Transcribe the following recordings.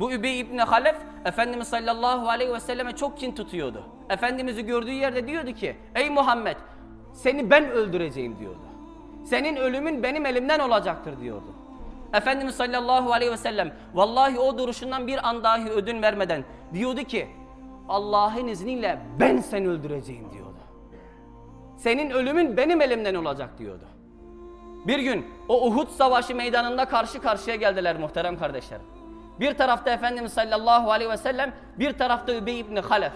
Bu Übey İbni Halef Efendimiz sallallahu aleyhi ve selleme çok kin tutuyordu. Efendimiz'i gördüğü yerde diyordu ki ey Muhammed seni ben öldüreceğim diyordu. Senin ölümün benim elimden olacaktır diyordu. Efendimiz sallallahu aleyhi ve sellem vallahi o duruşundan bir an dahi ödün vermeden diyordu ki Allah'ın izniyle ben seni öldüreceğim diyordu. Senin ölümün benim elimden olacak diyordu. Bir gün o Uhud savaşı meydanında karşı karşıya geldiler muhterem kardeşlerim. Bir tarafta Efendimiz sallallahu aleyhi ve sellem, bir tarafta Übey ibn Halef.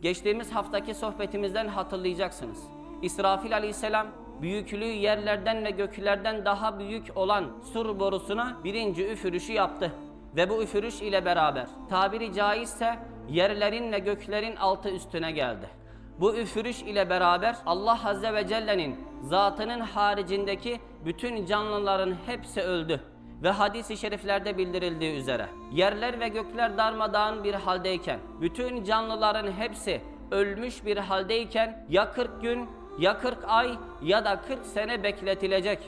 Geçtiğimiz haftaki sohbetimizden hatırlayacaksınız. İsrafil aleyhisselam büyüklüğü yerlerden ve göklerden daha büyük olan sur borusuna birinci üfürüşü yaptı. Ve bu üfürüş ile beraber tabiri caizse yerlerin ve göklerin altı üstüne geldi. Bu üfürüş ile beraber Allah Azze ve Celle'nin zatının haricindeki bütün canlıların hepsi öldü. Ve hadis-i şeriflerde bildirildiği üzere yerler ve gökler darmadağın bir haldeyken bütün canlıların hepsi ölmüş bir haldeyken ya 40 gün ya 40 ay ya da 40 sene bekletilecek.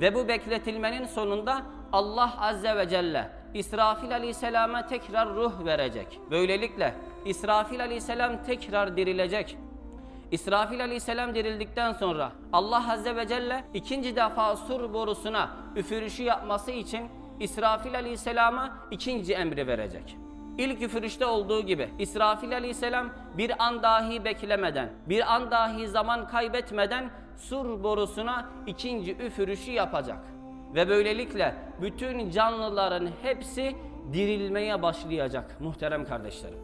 Ve bu bekletilmenin sonunda Allah Azze ve Celle İsrafil Aleyhisselam'a tekrar ruh verecek. Böylelikle İsrafil Aleyhisselam tekrar dirilecek. İsrafil aleyhisselam dirildikten sonra Allah azze ve celle ikinci defa sur borusuna üfürüşü yapması için İsrafil aleyhisselama ikinci emri verecek. İlk üfürüşte olduğu gibi İsrafil aleyhisselam bir an dahi beklemeden, bir an dahi zaman kaybetmeden sur borusuna ikinci üfürüşü yapacak. Ve böylelikle bütün canlıların hepsi dirilmeye başlayacak muhterem kardeşlerim.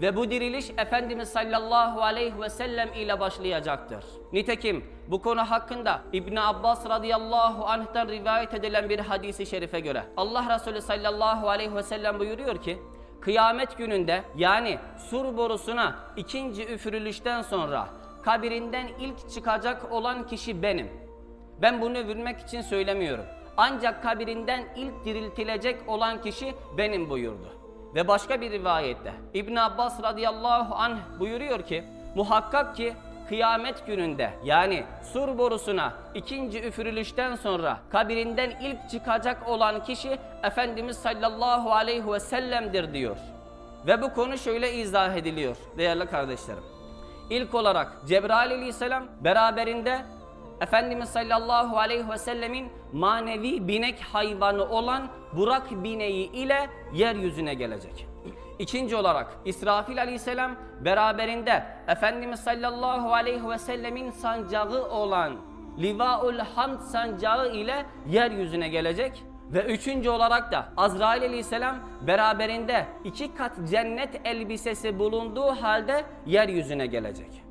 Ve bu diriliş Efendimiz sallallahu aleyhi ve sellem ile başlayacaktır. Nitekim bu konu hakkında İbn Abbas radıyallahu anh'tan rivayet edilen bir hadisi şerife göre Allah Resulü sallallahu aleyhi ve sellem buyuruyor ki Kıyamet gününde yani sur borusuna ikinci üfürülüşten sonra kabirinden ilk çıkacak olan kişi benim. Ben bunu övünmek için söylemiyorum. Ancak kabirinden ilk diriltilecek olan kişi benim buyurdu. Ve başka bir rivayette İbn Abbas radıyallahu anh buyuruyor ki muhakkak ki kıyamet gününde yani sur borusuna ikinci üfürülüşten sonra kabirinden ilk çıkacak olan kişi Efendimiz sallallahu aleyhi ve sellem'dir diyor. Ve bu konu şöyle izah ediliyor değerli kardeşlerim. İlk olarak Cebrail aleyhisselam beraberinde Efendimiz sallallahu aleyhi ve sellemin manevi binek hayvanı olan Burak bineği ile yeryüzüne gelecek. İkinci olarak İsrafil aleyhisselam beraberinde Efendimiz sallallahu aleyhi ve sellemin sancağı olan Livaul Hamd sancağı ile yeryüzüne gelecek. Ve üçüncü olarak da Azrail aleyhisselam beraberinde iki kat cennet elbisesi bulunduğu halde yeryüzüne gelecek.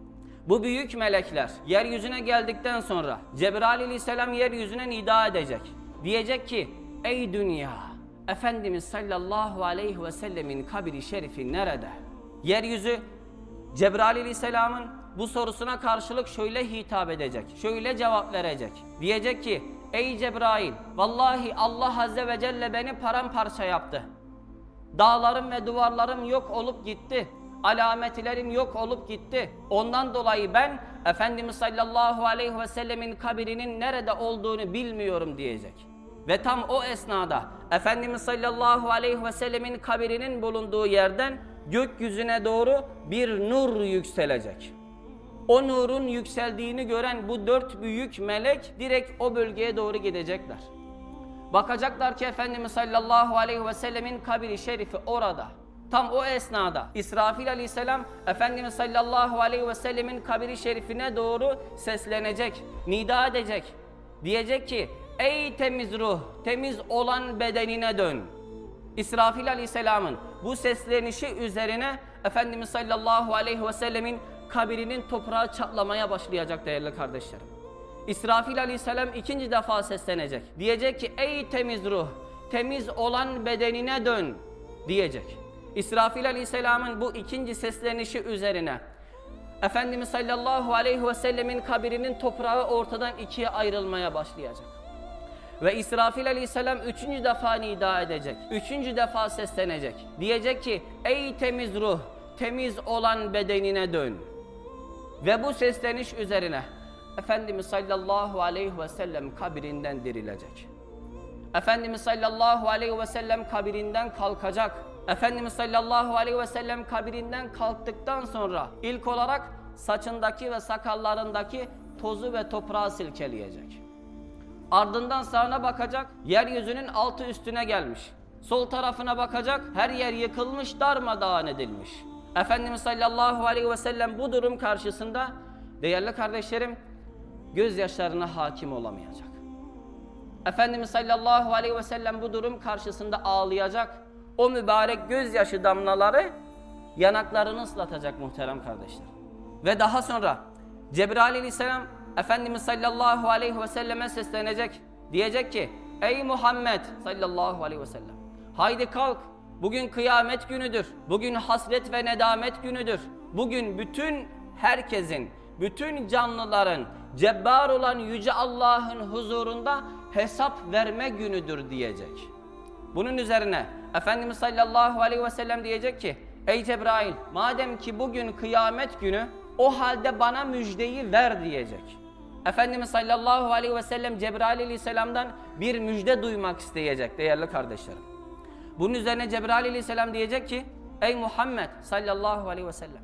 Bu büyük melekler yeryüzüne geldikten sonra Cebrail aleyhisselam yeryüzüne nida edecek. Diyecek ki ey dünya Efendimiz sallallahu aleyhi ve sellemin kabri şerifi nerede? Yeryüzü Cebrail aleyhisselamın bu sorusuna karşılık şöyle hitap edecek. Şöyle cevap verecek. Diyecek ki ey Cebrail vallahi Allah azze ve celle beni paramparça yaptı. Dağlarım ve duvarlarım yok olup gitti. Alametlerim yok olup gitti. Ondan dolayı ben Efendimiz sallallahu aleyhi ve sellemin kabrinin nerede olduğunu bilmiyorum diyecek. Ve tam o esnada Efendimiz sallallahu aleyhi ve sellemin kabrinin bulunduğu yerden gökyüzüne doğru bir nur yükselecek. O nurun yükseldiğini gören bu dört büyük melek direkt o bölgeye doğru gidecekler. Bakacaklar ki Efendimiz sallallahu aleyhi ve sellemin kabri şerifi orada. Tam o esnada İsrafil aleyhisselam Efendimiz sallallahu aleyhi ve sellemin kabri şerifine doğru seslenecek, nida edecek. Diyecek ki ey temiz ruh, temiz olan bedenine dön. İsrafil aleyhisselamın bu seslenişi üzerine Efendimiz sallallahu aleyhi ve sellemin kabrinin toprağı çatlamaya başlayacak değerli kardeşlerim. İsrafil aleyhisselam ikinci defa seslenecek. Diyecek ki ey temiz ruh, temiz olan bedenine dön diyecek. İsrafil aleyhisselamın bu ikinci seslenişi üzerine Efendimiz sallallahu aleyhi ve sellemin kabirinin toprağı ortadan ikiye ayrılmaya başlayacak. Ve İsrafil aleyhisselam üçüncü defa nida edecek. Üçüncü defa seslenecek. Diyecek ki ey temiz ruh, temiz olan bedenine dön. Ve bu sesleniş üzerine Efendimiz sallallahu aleyhi ve sellem kabrinden dirilecek. Efendimiz sallallahu aleyhi ve sellem kabrinden kalkacak. Efendimiz sallallahu aleyhi ve sellem kabrinden kalktıktan sonra ilk olarak saçındaki ve sakallarındaki tozu ve toprağı silkeleyecek. Ardından sağına bakacak, yeryüzünün altı üstüne gelmiş. Sol tarafına bakacak, her yer yıkılmış, darmadağın edilmiş. Efendimiz sallallahu aleyhi ve sellem bu durum karşısında değerli kardeşlerim gözyaşlarına hakim olamayacak. Efendimiz sallallahu aleyhi ve sellem bu durum karşısında ağlayacak. O mübarek gözyaşı damlaları yanaklarını ıslatacak muhterem kardeşler. Ve daha sonra Cebrail aleyhisselam Efendimiz sallallahu aleyhi ve selleme seslenecek. Diyecek ki ey Muhammed sallallahu aleyhi ve sellem haydi kalk bugün kıyamet günüdür. Bugün hasret ve nedamet günüdür. Bugün bütün herkesin, bütün canlıların cebbar olan yüce Allah'ın huzurunda hesap verme günüdür diyecek. Bunun üzerine Efendimiz sallallahu aleyhi ve sellem diyecek ki Ey Cebrail madem ki bugün kıyamet günü o halde bana müjdeyi ver diyecek. Efendimiz sallallahu aleyhi ve sellem Cebrail aleyhisselamdan bir müjde duymak isteyecek değerli kardeşlerim. Bunun üzerine Cebrail aleyhisselam diyecek ki Ey Muhammed sallallahu aleyhi ve sellem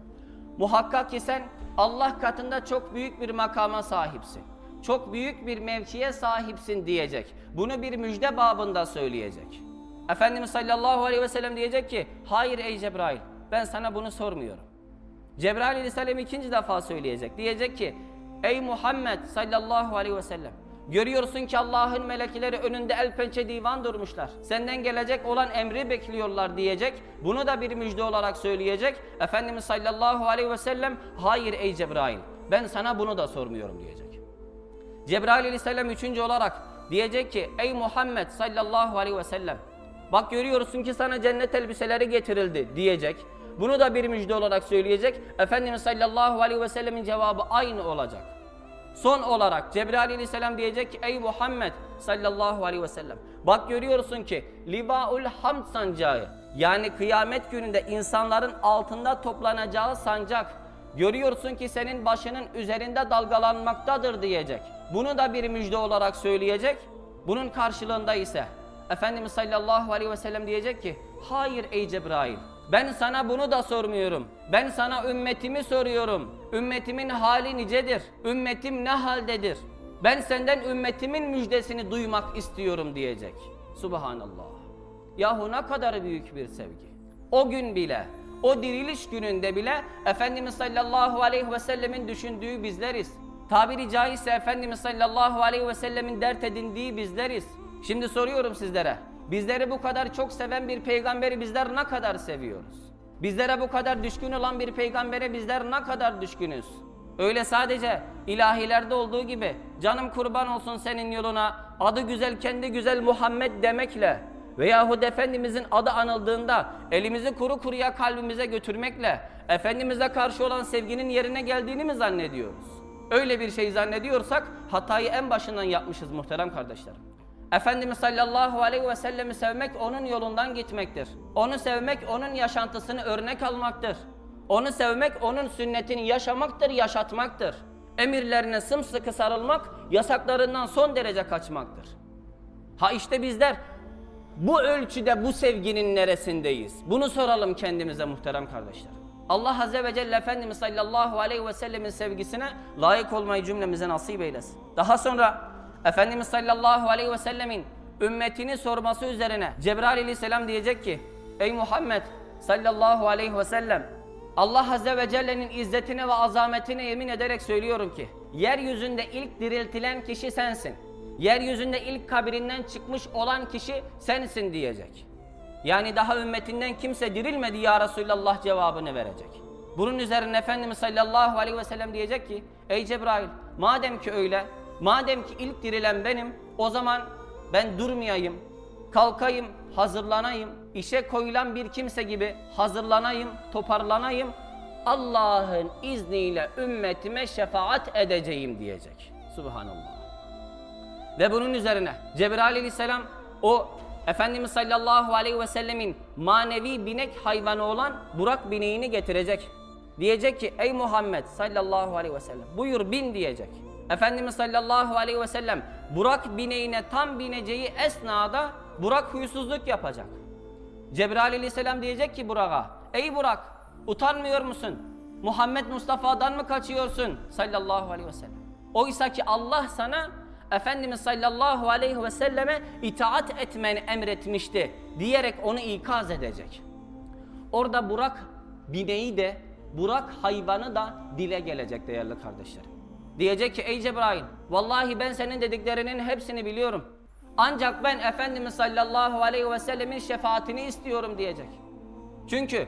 Muhakkak ki sen Allah katında çok büyük bir makama sahipsin. Çok büyük bir mevkiye sahipsin diyecek. Bunu bir müjde babında söyleyecek. Efendimiz sallallahu aleyhi ve sellem diyecek ki hayır ey Cebrail ben sana bunu sormuyorum. Cebrail aleyhisselam ikinci defa söyleyecek. Diyecek ki ey Muhammed sallallahu aleyhi ve sellem Görüyorsun ki Allah'ın melekleri önünde el pençe divan durmuşlar. Senden gelecek olan emri bekliyorlar diyecek. Bunu da bir müjde olarak söyleyecek. Efendimiz sallallahu aleyhi ve sellem hayır ey Cebrail ben sana bunu da sormuyorum diyecek. Cebrail aleyhisselam üçüncü olarak diyecek ki ey Muhammed sallallahu aleyhi ve sellem bak görüyorsun ki sana cennet elbiseleri getirildi diyecek. Bunu da bir müjde olarak söyleyecek. Efendimiz sallallahu aleyhi ve sellemin cevabı aynı olacak. Son olarak Cebrail aleyhisselam diyecek ki ey Muhammed sallallahu aleyhi ve sellem bak görüyorsun ki libaul hamd sancağı yani kıyamet gününde insanların altında toplanacağı sancak görüyorsun ki senin başının üzerinde dalgalanmaktadır diyecek. Bunu da bir müjde olarak söyleyecek. Bunun karşılığında ise Efendimiz sallallahu aleyhi ve sellem diyecek ki hayır ey Cebrail ben sana bunu da sormuyorum. Ben sana ümmetimi soruyorum. Ümmetimin hali nicedir? Ümmetim ne haldedir? Ben senden ümmetimin müjdesini duymak istiyorum diyecek. Subhanallah. Yahu ne kadar büyük bir sevgi. O gün bile, o diriliş gününde bile Efendimiz sallallahu aleyhi ve sellemin düşündüğü bizleriz. Tabiri caizse Efendimiz sallallahu aleyhi ve sellemin dert edindiği bizleriz. Şimdi soruyorum sizlere. Bizleri bu kadar çok seven bir peygamberi bizler ne kadar seviyoruz? Bizlere bu kadar düşkün olan bir peygambere bizler ne kadar düşkünüz? Öyle sadece ilahilerde olduğu gibi canım kurban olsun senin yoluna adı güzel kendi güzel Muhammed demekle veyahut Efendimizin adı anıldığında elimizi kuru kuruya kalbimize götürmekle Efendimiz'e karşı olan sevginin yerine geldiğini mi zannediyoruz? Öyle bir şey zannediyorsak hatayı en başından yapmışız muhterem kardeşlerim. Efendimiz sallallahu aleyhi ve sellemi sevmek onun yolundan gitmektir. Onu sevmek onun yaşantısını örnek almaktır. Onu sevmek onun sünnetini yaşamaktır, yaşatmaktır. Emirlerine sımsıkı sarılmak, yasaklarından son derece kaçmaktır. Ha işte bizler bu ölçüde bu sevginin neresindeyiz? Bunu soralım kendimize muhterem kardeşler. Allah Azze ve Celle Efendimiz sallallahu aleyhi ve sellemin sevgisine layık olmayı cümlemize nasip eylesin. Daha sonra Efendimiz sallallahu aleyhi ve sellemin ümmetini sorması üzerine Cebrail aleyhisselam diyecek ki Ey Muhammed sallallahu aleyhi ve sellem Allah Azze ve Celle'nin izzetine ve azametine yemin ederek söylüyorum ki yeryüzünde ilk diriltilen kişi sensin. Yeryüzünde ilk kabirinden çıkmış olan kişi sensin diyecek. Yani daha ümmetinden kimse dirilmedi ya Resulallah cevabını verecek. Bunun üzerine Efendimiz sallallahu aleyhi ve sellem diyecek ki Ey Cebrail madem ki öyle madem ki ilk dirilen benim o zaman ben durmayayım kalkayım hazırlanayım işe koyulan bir kimse gibi hazırlanayım toparlanayım Allah'ın izniyle ümmetime şefaat edeceğim diyecek. Subhanallah. Ve bunun üzerine Cebrail aleyhisselam o Efendimiz sallallahu aleyhi ve sellemin manevi binek hayvanı olan Burak bineğini getirecek. Diyecek ki ey Muhammed sallallahu aleyhi ve sellem buyur bin diyecek. Efendimiz sallallahu aleyhi ve sellem Burak bineğine tam bineceği esnada Burak huysuzluk yapacak. Cebrail aleyhisselam diyecek ki Burak'a ey Burak utanmıyor musun? Muhammed Mustafa'dan mı kaçıyorsun? Sallallahu aleyhi ve sellem. Oysa ki Allah sana Efendimiz sallallahu aleyhi ve selleme itaat etmeni emretmişti diyerek onu ikaz edecek. Orada Burak bineği de Burak hayvanı da dile gelecek değerli kardeşlerim. Diyecek ki ey Cebrail vallahi ben senin dediklerinin hepsini biliyorum. Ancak ben Efendimiz sallallahu aleyhi ve sellemin şefaatini istiyorum diyecek. Çünkü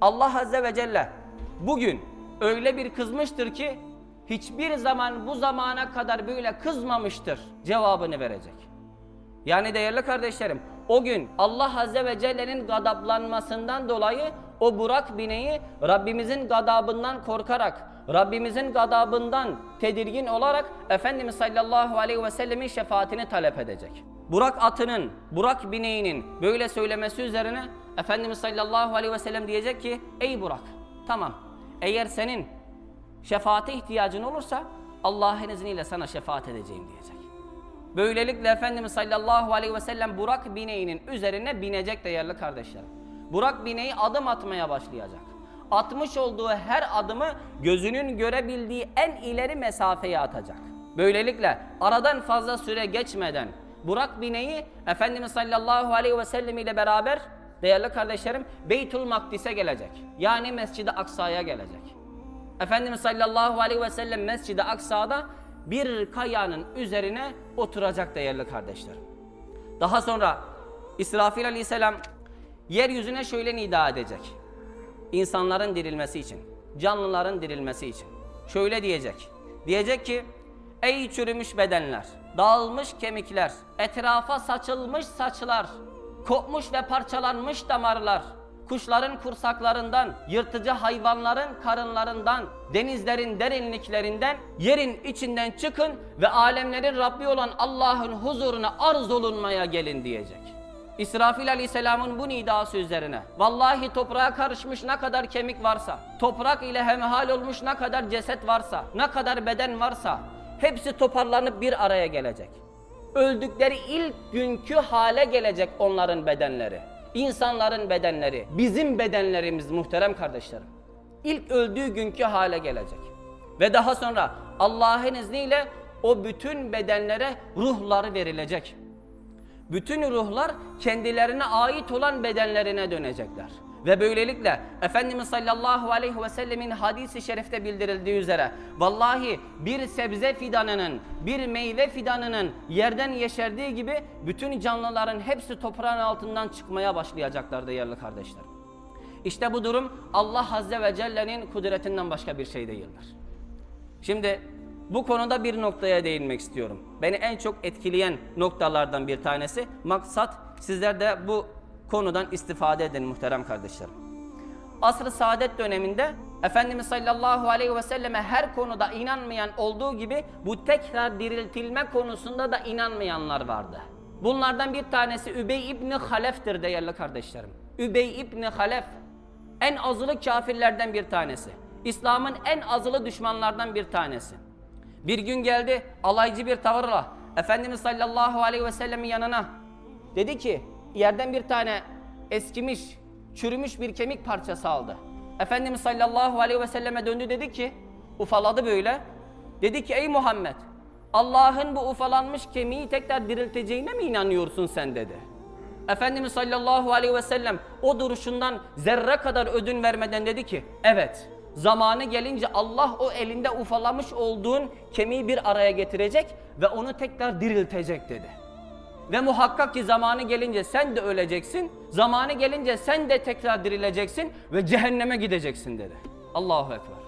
Allah azze ve celle bugün öyle bir kızmıştır ki hiçbir zaman bu zamana kadar böyle kızmamıştır cevabını verecek. Yani değerli kardeşlerim o gün Allah Azze ve Celle'nin gadaplanmasından dolayı o Burak bineği Rabbimizin gadabından korkarak Rabbimizin gadabından tedirgin olarak Efendimiz sallallahu aleyhi ve sellemin şefaatini talep edecek. Burak atının, Burak bineğinin böyle söylemesi üzerine Efendimiz sallallahu aleyhi ve sellem diyecek ki ey Burak tamam eğer senin şefaate ihtiyacın olursa Allah'ın izniyle sana şefaat edeceğim diyecek. Böylelikle Efendimiz sallallahu aleyhi ve sellem Burak bineğinin üzerine binecek değerli kardeşlerim. Burak bineği adım atmaya başlayacak. Atmış olduğu her adımı gözünün görebildiği en ileri mesafeye atacak. Böylelikle aradan fazla süre geçmeden Burak bineği Efendimiz sallallahu aleyhi ve sellem ile beraber değerli kardeşlerim Beytül Makdis'e gelecek. Yani Mescid-i Aksa'ya gelecek. Efendimiz sallallahu aleyhi ve sellem Mescid-i Aksa'da bir kayanın üzerine oturacak değerli kardeşlerim. Daha sonra İsrafil aleyhisselam yeryüzüne şöyle nida edecek. İnsanların dirilmesi için, canlıların dirilmesi için. Şöyle diyecek. Diyecek ki ey çürümüş bedenler, dağılmış kemikler, etrafa saçılmış saçlar, kopmuş ve parçalanmış damarlar, kuşların kursaklarından, yırtıcı hayvanların karınlarından, denizlerin derinliklerinden, yerin içinden çıkın ve alemlerin Rabbi olan Allah'ın huzuruna arz olunmaya gelin diyecek. İsrafil aleyhisselamın bu nidası üzerine vallahi toprağa karışmış ne kadar kemik varsa, toprak ile hemhal olmuş ne kadar ceset varsa, ne kadar beden varsa hepsi toparlanıp bir araya gelecek. Öldükleri ilk günkü hale gelecek onların bedenleri. İnsanların bedenleri, bizim bedenlerimiz muhterem kardeşlerim. İlk öldüğü günkü hale gelecek. Ve daha sonra Allah'ın izniyle o bütün bedenlere ruhları verilecek. Bütün ruhlar kendilerine ait olan bedenlerine dönecekler. Ve böylelikle Efendimiz sallallahu aleyhi ve sellemin hadisi şerifte bildirildiği üzere vallahi bir sebze fidanının, bir meyve fidanının yerden yeşerdiği gibi bütün canlıların hepsi toprağın altından çıkmaya başlayacaklar değerli kardeşlerim. İşte bu durum Allah Azze ve Celle'nin kudretinden başka bir şey değildir. Şimdi bu konuda bir noktaya değinmek istiyorum. Beni en çok etkileyen noktalardan bir tanesi. Maksat sizler de bu konudan istifade edin muhterem kardeşlerim. Asr-ı saadet döneminde Efendimiz sallallahu aleyhi ve selleme her konuda inanmayan olduğu gibi bu tekrar diriltilme konusunda da inanmayanlar vardı. Bunlardan bir tanesi Übey İbni Halef'tir değerli kardeşlerim. Übey İbni Halef en azılı kafirlerden bir tanesi. İslam'ın en azılı düşmanlardan bir tanesi. Bir gün geldi alaycı bir tavırla Efendimiz sallallahu aleyhi ve sellemin yanına. Dedi ki yerden bir tane eskimiş, çürümüş bir kemik parçası aldı. Efendimiz sallallahu aleyhi ve selleme döndü dedi ki ufaladı böyle. Dedi ki ey Muhammed Allah'ın bu ufalanmış kemiği tekrar dirilteceğine mi inanıyorsun sen dedi. Efendimiz sallallahu aleyhi ve sellem o duruşundan zerre kadar ödün vermeden dedi ki evet zamanı gelince Allah o elinde ufalamış olduğun kemiği bir araya getirecek ve onu tekrar diriltecek dedi. Ve muhakkak ki zamanı gelince sen de öleceksin, zamanı gelince sen de tekrar dirileceksin ve cehenneme gideceksin dedi. Allahu Ekber.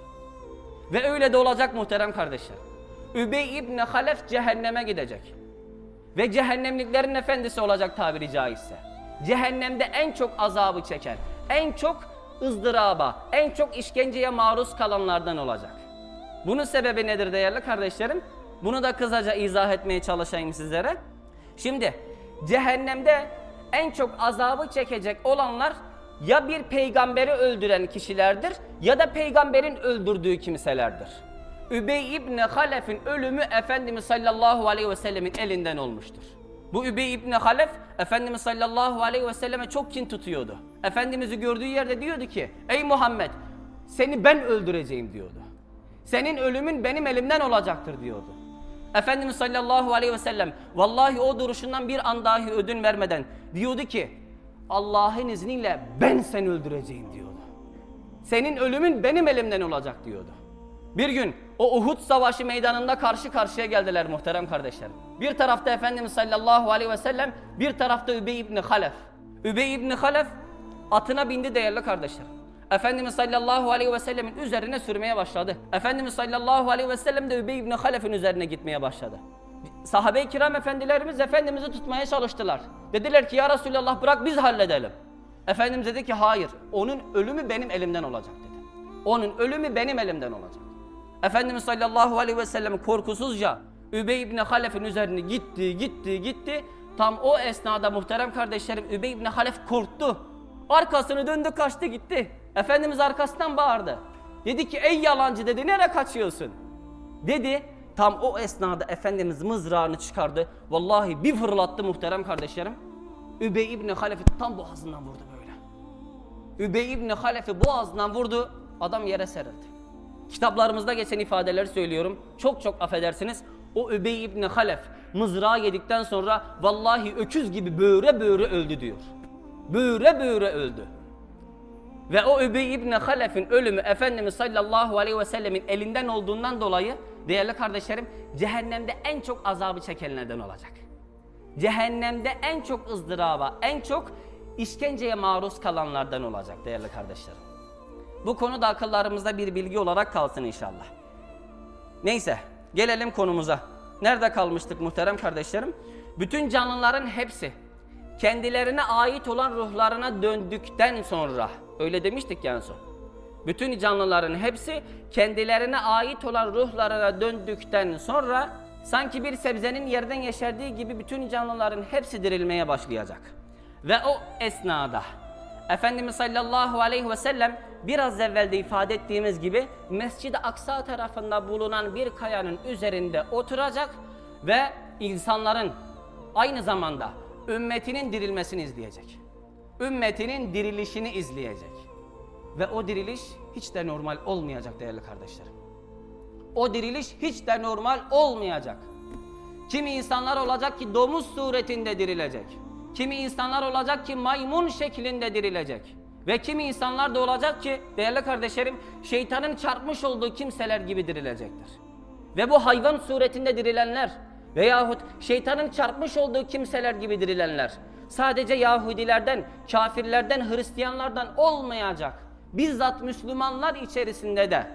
Ve öyle de olacak muhterem kardeşler. Übey İbni Halef cehenneme gidecek. Ve cehennemliklerin efendisi olacak tabiri caizse. Cehennemde en çok azabı çeken, en çok ızdıraba, en çok işkenceye maruz kalanlardan olacak. Bunun sebebi nedir değerli kardeşlerim? Bunu da kısaca izah etmeye çalışayım sizlere. Şimdi cehennemde en çok azabı çekecek olanlar ya bir peygamberi öldüren kişilerdir ya da peygamberin öldürdüğü kimselerdir. Übey İbni Halef'in ölümü Efendimiz sallallahu aleyhi ve sellemin elinden olmuştur. Bu Übey İbni Halef Efendimiz sallallahu aleyhi ve selleme çok kin tutuyordu. Efendimiz'i gördüğü yerde diyordu ki ey Muhammed seni ben öldüreceğim diyordu. Senin ölümün benim elimden olacaktır diyordu. Efendimiz sallallahu aleyhi ve sellem vallahi o duruşundan bir an dahi ödün vermeden diyordu ki Allah'ın izniyle ben seni öldüreceğim diyordu. Senin ölümün benim elimden olacak diyordu. Bir gün o Uhud savaşı meydanında karşı karşıya geldiler muhterem kardeşlerim. Bir tarafta Efendimiz sallallahu aleyhi ve sellem, bir tarafta Übey ibn Halef. Übey ibn Halef atına bindi değerli kardeşlerim. Efendimiz sallallahu aleyhi ve sellemin üzerine sürmeye başladı. Efendimiz sallallahu aleyhi ve sellem de Übey ibn Halef'in üzerine gitmeye başladı. Sahabe-i kiram efendilerimiz Efendimiz'i tutmaya çalıştılar. Dediler ki ya Resulallah bırak biz halledelim. Efendimiz dedi ki hayır onun ölümü benim elimden olacak dedi. Onun ölümü benim elimden olacak. Efendimiz sallallahu aleyhi ve sellem korkusuzca Übey ibn Halef'in üzerine gitti, gitti, gitti. Tam o esnada muhterem kardeşlerim Übey ibn Halef korktu. Arkasını döndü kaçtı gitti. Efendimiz arkasından bağırdı. Dedi ki ey yalancı dedi nereye kaçıyorsun? Dedi tam o esnada Efendimiz mızrağını çıkardı. Vallahi bir fırlattı muhterem kardeşlerim. Übey ibn Halef'i tam boğazından vurdu böyle. Übey ibn Halef'i boğazından vurdu. Adam yere serildi. Kitaplarımızda geçen ifadeleri söylüyorum. Çok çok affedersiniz. O Übey ibn Halef mızrağı yedikten sonra vallahi öküz gibi böğre böğre öldü diyor. Böğre böğre öldü. Ve o Übey ibn Halef'in ölümü Efendimiz sallallahu aleyhi ve sellemin elinden olduğundan dolayı değerli kardeşlerim cehennemde en çok azabı çekenlerden olacak. Cehennemde en çok ızdıraba, en çok işkenceye maruz kalanlardan olacak değerli kardeşlerim. Bu konu da akıllarımızda bir bilgi olarak kalsın inşallah. Neyse gelelim konumuza. Nerede kalmıştık muhterem kardeşlerim? Bütün canlıların hepsi kendilerine ait olan ruhlarına döndükten sonra öyle demiştik ya en son. Bütün canlıların hepsi kendilerine ait olan ruhlarına döndükten sonra sanki bir sebzenin yerden yeşerdiği gibi bütün canlıların hepsi dirilmeye başlayacak. Ve o esnada Efendimiz sallallahu aleyhi ve sellem biraz evvel de ifade ettiğimiz gibi Mescid-i Aksa tarafında bulunan bir kayanın üzerinde oturacak ve insanların aynı zamanda ümmetinin dirilmesini izleyecek. Ümmetinin dirilişini izleyecek. Ve o diriliş hiç de normal olmayacak değerli kardeşlerim. O diriliş hiç de normal olmayacak. Kimi insanlar olacak ki domuz suretinde dirilecek. Kimi insanlar olacak ki maymun şeklinde dirilecek. Ve kimi insanlar da olacak ki değerli kardeşlerim şeytanın çarpmış olduğu kimseler gibi dirilecektir. Ve bu hayvan suretinde dirilenler veyahut şeytanın çarpmış olduğu kimseler gibi dirilenler sadece Yahudilerden, kafirlerden, Hristiyanlardan olmayacak. Bizzat Müslümanlar içerisinde de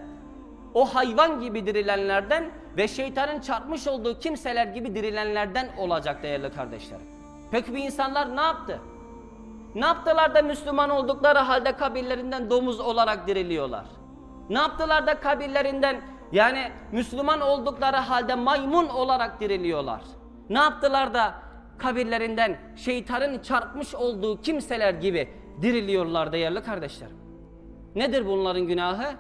o hayvan gibi dirilenlerden ve şeytanın çarpmış olduğu kimseler gibi dirilenlerden olacak değerli kardeşlerim. Peki bu insanlar ne yaptı? Ne yaptılar da Müslüman oldukları halde kabirlerinden domuz olarak diriliyorlar? Ne yaptılar da kabirlerinden yani Müslüman oldukları halde maymun olarak diriliyorlar? Ne yaptılar da kabirlerinden şeytanın çarpmış olduğu kimseler gibi diriliyorlar değerli kardeşlerim? Nedir bunların günahı?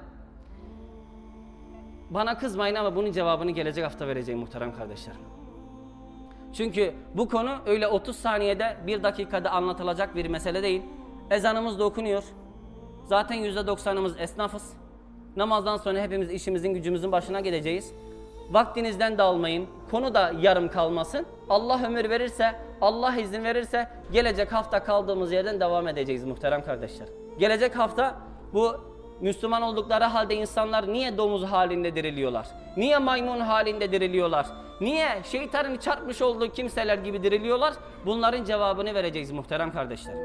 Bana kızmayın ama bunun cevabını gelecek hafta vereceğim muhterem kardeşlerim. Çünkü bu konu öyle 30 saniyede bir dakikada anlatılacak bir mesele değil. Ezanımız da okunuyor. Zaten %90'ımız esnafız. Namazdan sonra hepimiz işimizin gücümüzün başına gideceğiz. Vaktinizden de almayın. Konu da yarım kalmasın. Allah ömür verirse, Allah izin verirse gelecek hafta kaldığımız yerden devam edeceğiz muhterem kardeşler. Gelecek hafta bu Müslüman oldukları halde insanlar niye domuz halinde diriliyorlar? Niye maymun halinde diriliyorlar? Niye şeytanın çarpmış olduğu kimseler gibi diriliyorlar? Bunların cevabını vereceğiz muhterem kardeşler.